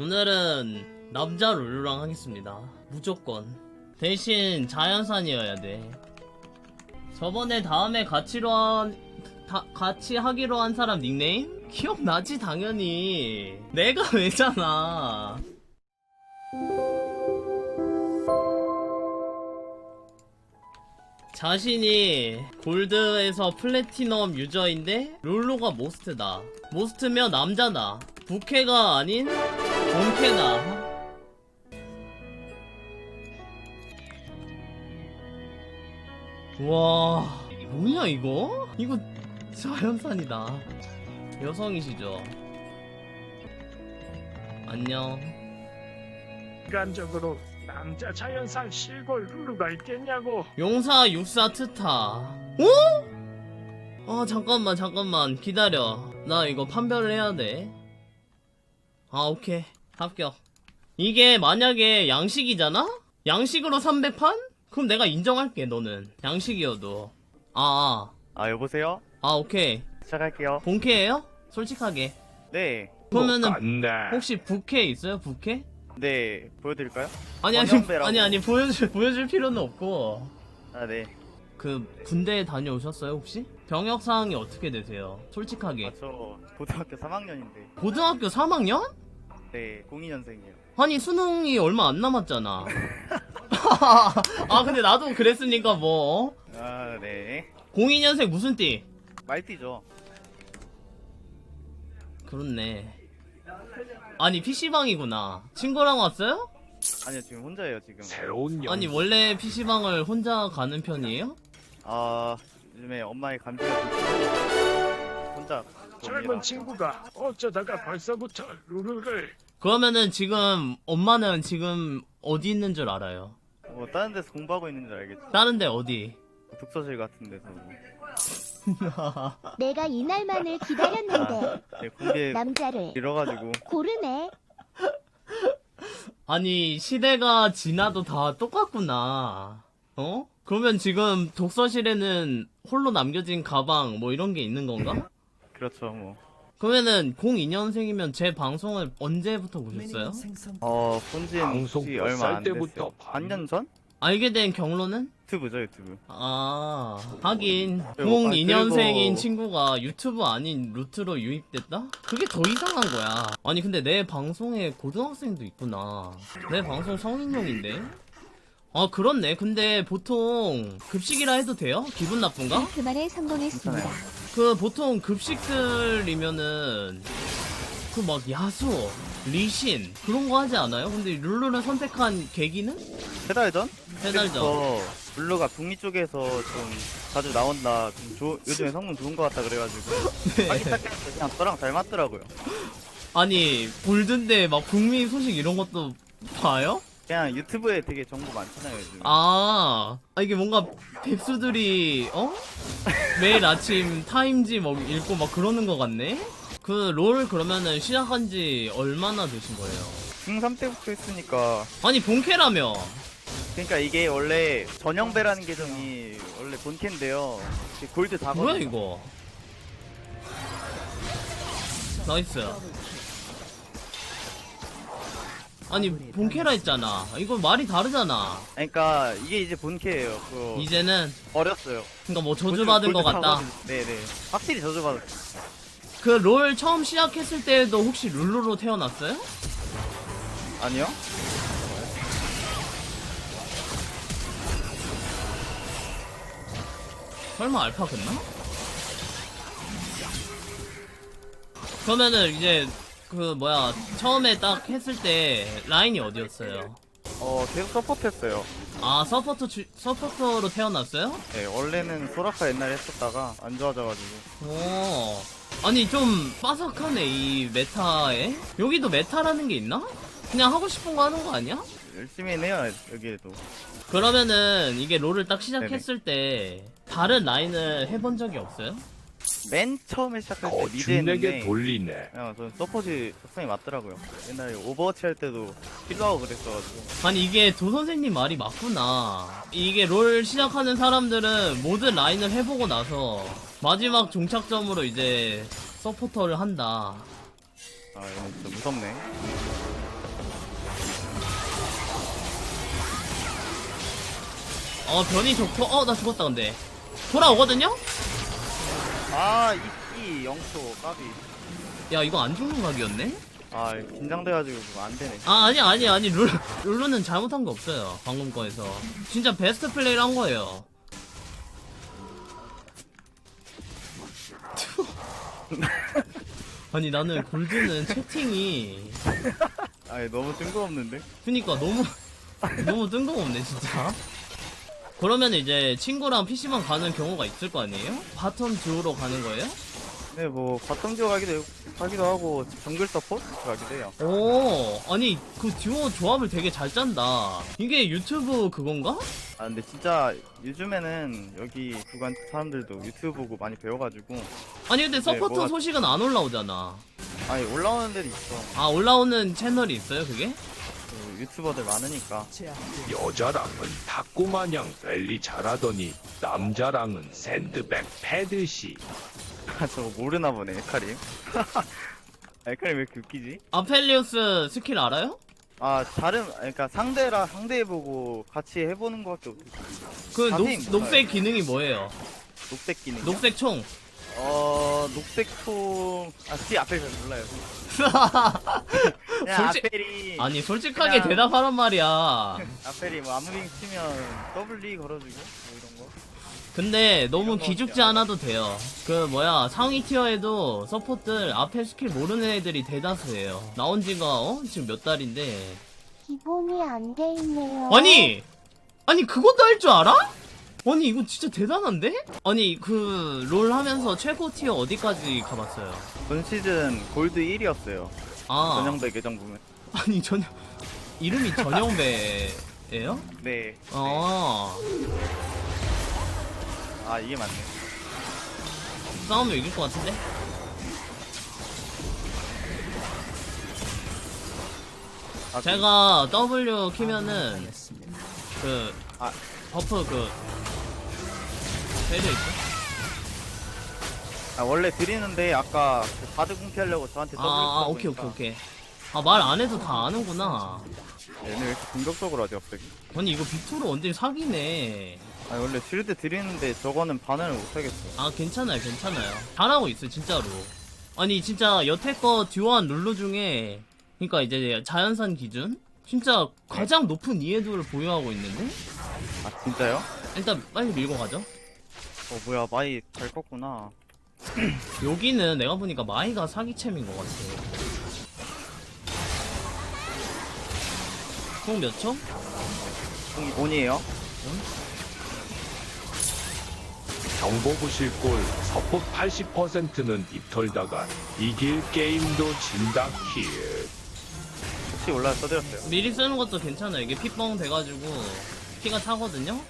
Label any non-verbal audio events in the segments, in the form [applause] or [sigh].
오늘은 남자 룰루랑 하겠습니다. 무조건. 대신 자연산이어야 돼. 저번에 다음에 같이로 한, 다, 같이 하기로 한 사람 닉네임? 기억나지, 당연히. 내가 [laughs] 왜잖아. 자신이 골드에서 플래티넘 유저인데 룰루가 모스트다. 모스트면 남자다. 부캐가 아닌 본캐다. 와, 뭐야 이거? 이거 자연산이다. 여성이시죠? 안녕. 인간적으로 남자 자연산 시골 룰루가 있겠냐고 용사 육사 트타. 어? 아 잠깐만 잠깐만 기다려. 나 이거 판별을 해야 돼. 아 오케이 합격. 이게 만약에 양식이잖아? 양식으로 300판? 그럼 내가 인정할게 너는 양식이어도. 아, 아 여보세요? 아, 아 오케이. 시작할게요. 본캐예요? 솔직하게. 네, 그러면은 안돼 혹시 부캐 있어요? 부캐? 네 보여드릴까요? 아니 아니. 아니 아니 보여줄 보여줄 필요는 없고. 아 네. 그 군대에 다녀오셨어요 혹시? 병역 사항이 어떻게 되세요? 솔직하게. 아저 고등학교 3학년인데. 고등학교 3학년? 네, 02년생이에요. 아니 수능이 얼마 안 남았잖아. [laughs] 아 근데 나도 그랬으니까 뭐. 아 네. 02년생 무슨 띠? 말띠죠. 그렇네. 아니 PC방이구나. 친구랑 왔어요? 아니요 지금 혼자예요 지금. 새로운 영 아니 원래 PC방을 혼자 가는 편이에요? 아 요즘에 엄마의 감기가 좀 혼자. 젊은. 친구가 어쩌다가 벌써부터 룰루를 그러면은 지금 엄마는 지금 어디 있는 줄 알아요? 뭐 다른 데서 공부하고 있는 줄 알겠죠. 다른데 어디? 독서실 같은 데서. 뭐. [laughs] 내가 이날만을 기다렸는데 네, 공개 남자를 잃어가지고. 고르네. [laughs] 아니 시대가 지나도 다 똑같구나. 어? 그러면 지금 독서실에는 홀로 남겨진 가방 뭐 이런 게 있는 건가? 그렇죠 뭐. 그러면은 02년생이면 제 방송을 언제부터 보셨어요? 어 본지는 방송 혹시 몇 얼마 살안 됐어요. 반- 반년 전? 알게 된 경로는? 유튜브죠 유튜브. 아 하긴 그리고- 아, 02년생인 그리고- 친구가 유튜브 아닌 루트로 유입됐다? 그게 더 이상한 거야 아니 근데 내 방송에 고등학생도 있구나 내 방송 성인용인데? 아 그렇네 근데 보통 급식이라 해도 돼요? 기분 나쁜가? 그 말에 성공했습니다. 괜찮아요. 그 보통 급식들이면은 그 막 야수, 리신 그런 거 하지 않아요? 근데 룰루를 선택한 계기는? 세달 전? 세달 전. 그래서 블루가 북미 쪽에서 좀 자주 나온다. 좀 조- 요즘에 성능 좋은 것 같다 그래가지고 [laughs] 네. 하기 시작했는데 그냥 저랑 잘 맞더라고요. 아니 골든데 막 북미 소식 이런 것도 봐요? 그냥 유튜브에 되게 정보 많잖아요 요즘. 아, 아, 이게 뭔가 백수들이 어 매일 아침 타임지 막 읽고 막 그러는 것 같네. 그 롤 그러면은 시작한 지 얼마나 되신 거예요? 중3 때부터 했으니까 아니 본캐라며. 그러니까 이게 원래 전형배라는 계정이 원래 본캐인데요. 이게 골드 다 뭐야 이거? 나이스. 아니 본캐라 했잖아. 이거 말이 다르잖아. 그러니까 이게 이제 본캐예요. 그거 이제는 어렸어요. 그러니까 뭐 저주 받은 것 같다. 네네. 확실히 저주 받았. 그롤 처음 시작했을 때도 혹시 룰루로 태어났어요? 아니요? 설마 알파 겠나? 그러면은 이제 그 뭐야 처음에 딱 했을 때 라인이 어디였어요? 어 계속 서포트했어요. 아 서포터 주, 서포터로 태어났어요? 네 원래는 소라카 옛날에 했었다가 안 좋아져가지고. 오 아니 좀 빠삭하네 이 메타에 여기도 메타라는 게 있나? 그냥 하고 싶은 거 하는 거 아니야? 열심히 해요 여기에도. 그러면은 이게 롤을 딱 시작했을 때 다른 라인을 해본 적이 없어요? 맨 처음에 시작할 때 어, 미드 거준에게 했는데 돌리네. 어, 저는 서포지 적성이 맞더라고요. 옛날에 오버워치 할 때도 힐러하고 그랬어가지고. 아니 이게 조 선생님 말이 맞구나. 이게 롤 시작하는 사람들은 모든 라인을 해보고 나서 마지막 종착점으로 이제 서포터를 한다. 아, 이건 진짜 무섭네. 어 변이 좋고 어 나 죽었다 근데 돌아오거든요? 아 이끼 영초 까비. 야 이거 안 죽는 각이었네? 아 긴장돼가지고 그거 안 되네. 아 아니 아니 아니 룰, 룰루는 잘못한 거 없어요 방금 거에서. 진짜 베스트 플레이를 한 거예요. [laughs] 아니 나는 골드는 채팅이. 아니 너무 뜬금없는데? 그니까 너무 너무 뜬금없네 진짜 그러면 이제 친구랑 PC방 가는 경우가 있을 거 아니에요? 바텀 듀오로 가는 거예요? 네 뭐 바텀 듀오 가기도 가기도 하고 정글 서포트 가기도 해요 오 아니 그 듀오 조합을 되게 잘 짠다 이게 유튜브 그건가? 아 근데 진짜 요즘에는 여기 구간 사람들도 유튜브 보고 많이 배워가지고 아니 근데 서포터 뭐가- 소식은 안 올라오잖아 아니 올라오는 데도 있어 아 올라오는 채널이 있어요 그게? 그 유튜버들 많으니까 여자랑은 탁구 마냥 랠리 잘하더니 남자랑은 샌드백 패드시 아 저거 모르나 보네 에카림 [laughs] 에카림 왜 이렇게 웃기지? 아펠리우스 스킬 알아요? 아 다른 그러니까 상대랑 상대해보고 같이 해보는 것밖에 없어 그 녹, 자세히 몰라요. 녹색 기능이 뭐예요? 녹색 기능 녹색 총 어 녹색 통... 아뒤 앞에 잘 몰라요 [laughs] 그냥 솔직- 아펠이 아니 솔직하게 그냥- 대답하란 말이야 아펠이 뭐 아무링 치면 더블리 걸어주고 뭐 이런 거 근데 너무 이런 거 기죽지 없지 않아? 않아도 돼요 그 뭐야 상위 티어에도 서포트들 앞에 스킬 모르는 애들이 대다수예요 나온 지가 어? 지금 몇 달인데 기본이 안 돼 있네요. 아니! 아니 그것도 할 줄 알아? 아니 이거 진짜 대단한데? 아니 그 롤 하면서 최고 티어 어디까지 가봤어요? 전 시즌 골드 1이었어요 아 전형배 계정 보면 [laughs] 아니 전혀 이름이 전영배예요? 네아아 이게 맞네 싸우면 이길 것 같은데? 아, 제가 W 키면은 그 아. 버프 그 배려 있어? 아 원래 드리는데 아까 그 바드 궁피 하려고 저한테 아, 아 오케이 오케이 오케이. 아 말 안 해도 다 아는구나. 얘네 왜 이렇게 공격적으로 하지 갑자기? 아니 이거 빅토르 원딜 사기네. 아 원래 쉴드 드리는데 저거는 반응을 못하겠어. 아 괜찮아요 괜찮아요. 잘하고 있어 진짜로. 아니 진짜 여태껏 듀오한 룰루 중에 그니까 이제 자연산 기준? 진짜 가장 높은 이해도를 보유하고 있는데? 아 진짜요? 일단 빨리 밀고 가죠. 어 뭐야 마이 잘 껐구나 [clears throat] 여기는 내가 보니까 마이가 사기챔인 것 같아 총몇 초? 궁이 본이에요? 경보부 실골 서포 80%는 입털다가 이길 게임도 진다 킬 혹시 올라 써드렸어요? 미리 쓰는 것도 괜찮아요 이게 피뻥 돼가지고 피가 차거든요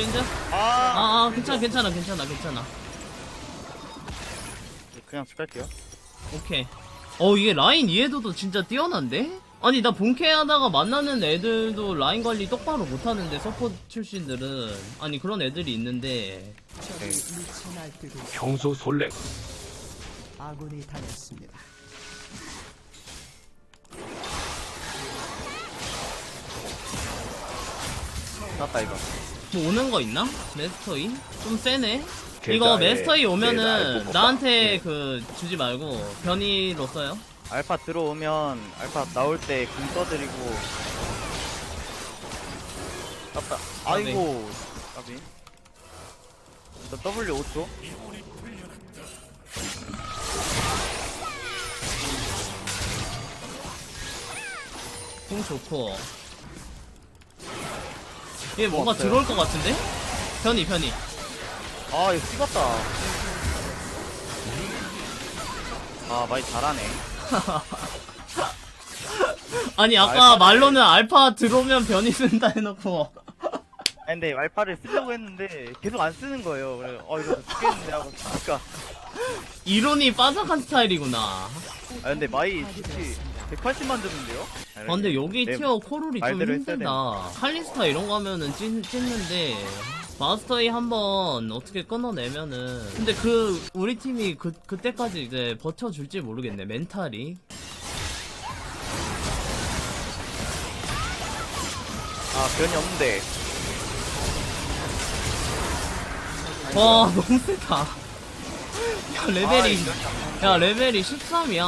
인저? 아 아, 아, 괜찮아, 괜찮아, 괜찮아, 괜찮아. 그냥 축할게요 오케이. 어, 이게 라인 이해도도 진짜 뛰어난데? 아니, 나 본캐 하다가 만나는 애들도 라인 관리 똑바로 못하는데, 서포트 출신들은. 아니, 그런 애들이 있는데. 네. 평소 솔랭 아군이 당했습니다. 났다 이거 뭐 오는 거 있나? 메스터이? 좀 세네? 이거 메스터이 내 오면은 나한테 그 주지 말고 변이로 써요. 알파 들어오면 알파 나올 때궁 써드리고 났다 아이고 까비 저 W 5초 공 좋고. 얘 뭔가 없어요. 들어올 것 같은데? 변이, 변이. 아 이거 씹었다 아 많이 잘하네 [laughs] 아니 아까 알파를- 말로는 알파 들어오면 변이 쓴다 해놓고 아니 근데 알파를 쓰려고 했는데 계속 안 쓰는 거예요 그래 어 이거 죽겠는데 하고 쓰니까 이론이 빠삭한 스타일이구나 아 근데 마이 CC 180만 줬는데요? 아, 근데 여기 네, 티어 코룰이 좀 말대로 했어야 힘들다. 칼리스타 이런 거 하면은 찐, 찐는데 마스터이 한번 어떻게 끊어내면은 근데 그 우리 팀이 그 그때까지 이제 버텨줄지 모르겠네 멘탈이. 아 변이 없는데. 와 [laughs] 너무 세다. 야 레벨이 아, 야 레벨이 13이야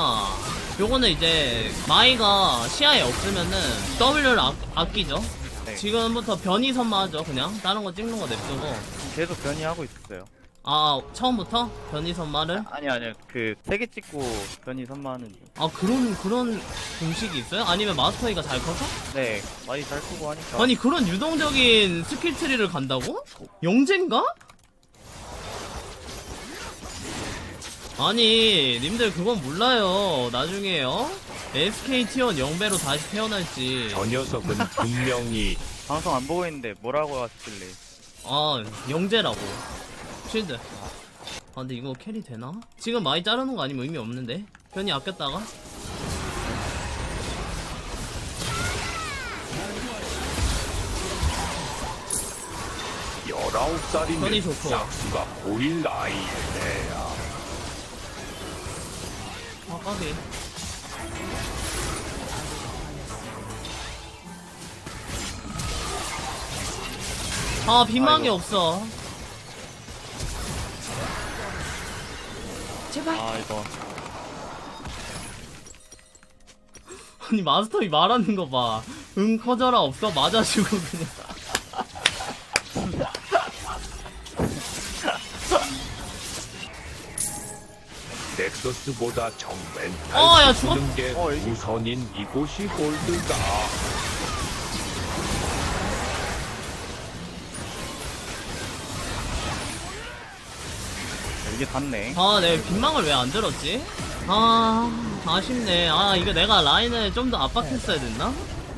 요거는 이제 마이가 시야에 없으면은 W를 아, 아끼죠 네. 지금부터 변이 선마하죠 그냥 다른 거 찍는 거 냅두고 계속 변이 하고 있었어요 아 처음부터 변이 선마를 아니 아니요 그 세 개 찍고 변이 선마하는 중. 아 그런 그런 공식이 있어요? 아니면 마스터이가 잘 커서? 네 많이 잘 쓰고 하니까 아니 그런 유동적인 스킬 트리를 간다고? 영재인가? 아니 님들 그건 몰라요. 나중에 요 SK T1 영배로 다시 태어날지. 저 녀석은 [laughs] 분명히 방송 안 보고 있는데 뭐라고 하시길래. 아 영재라고. 쉴드. 아 근데 이거 캐리 되나? 지금 많이 자르는 거 아니면 의미 없는데? 편히 아꼈다가? 19살이면 편이 좋고. 싹수가 보일 나이야 아 까비 아 비망이 아이고. 없어. 제발. 아 이거. 아니 마스터이 말하는 거 봐 응 커져라 없어. 맞아주고 그냥 넥서스보다 정멘탈 어, 야, 죽었- 쓰는 게 어, 이게- 우선인 이곳이 골드다 이게 닿네 아내 빗망을 왜 안 들었지? 아 아쉽네 아 이거 내가 라인을 좀 더 압박했어야 됐나?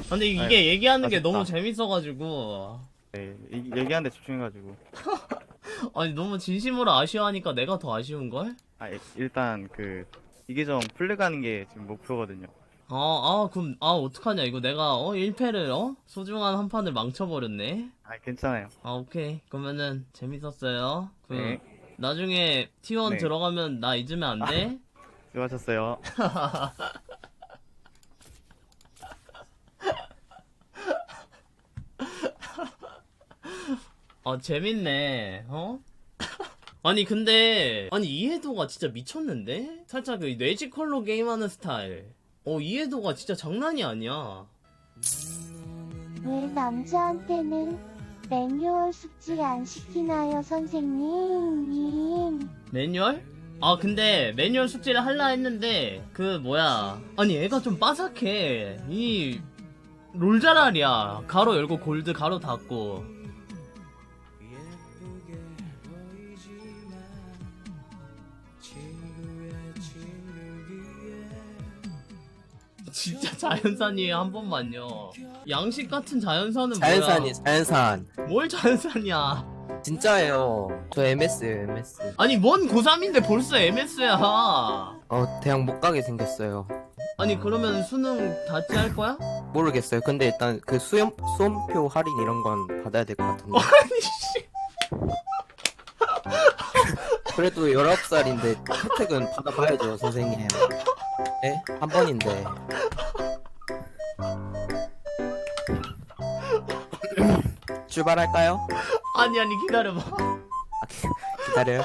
근데 이게 아이, 얘기하는 게 너무 아쉽다. 재밌어가지고 네 이- 얘기하는데 집중해가지고 [laughs] 아니 너무 진심으로 아쉬워하니까 내가 더 아쉬운걸? 아 일- 일단 그 이계정 플레 가는 게 지금 목표거든요 아, 아, 그럼, 아, 어떡하냐. 이거 내가, 어, 1패를, 어? 소중한 한 판을 망쳐버렸네. 아 괜찮아요 아, 오케이. 그러면은, 재밌었어요. 그, 네 나중에 T1 네. 들어가면 나 잊으면 안 돼? [laughs] 수고하셨어요 [laughs] 아, 재밌네. 어? 아니, 근데, 아니, 이해도가 진짜 미쳤는데? 살짝 그 뇌지컬로 게임하는 스타일. 어, 이해도가 진짜 장난이 아니야. 왜 남자한테는 매뉴얼 숙지 안 시키나요, 선생님? 님. 매뉴얼? 아 근데 매뉴얼 숙제를 할라 했는데 그 뭐야 아니 애가 좀 빠삭해 이 롤자랄이야 가로 열고 골드 가로 닫고 진짜 자연산이에요 한 번만요. 양식 같은 자연산은 자연산이 자연산. 뭐야 뭘 자연산이야? 진짜예요. 저 MS예요 MS 아니 뭔 고3인데 벌써 MS야? 어 대학 못 가게 생겼어요. 아니 그러면 수능 다치 할 거야? 모르겠어요. 근데 일단 그 수험 수험표 할인 이런 건 받아야 될 것 같은데. 아니 씨. 그래도 19살인데 혜택은 받아봐야죠 선생님 네? 한 번인데 [laughs] 출발할까요? 아니 아니 기다려봐 아, 기- 기다려요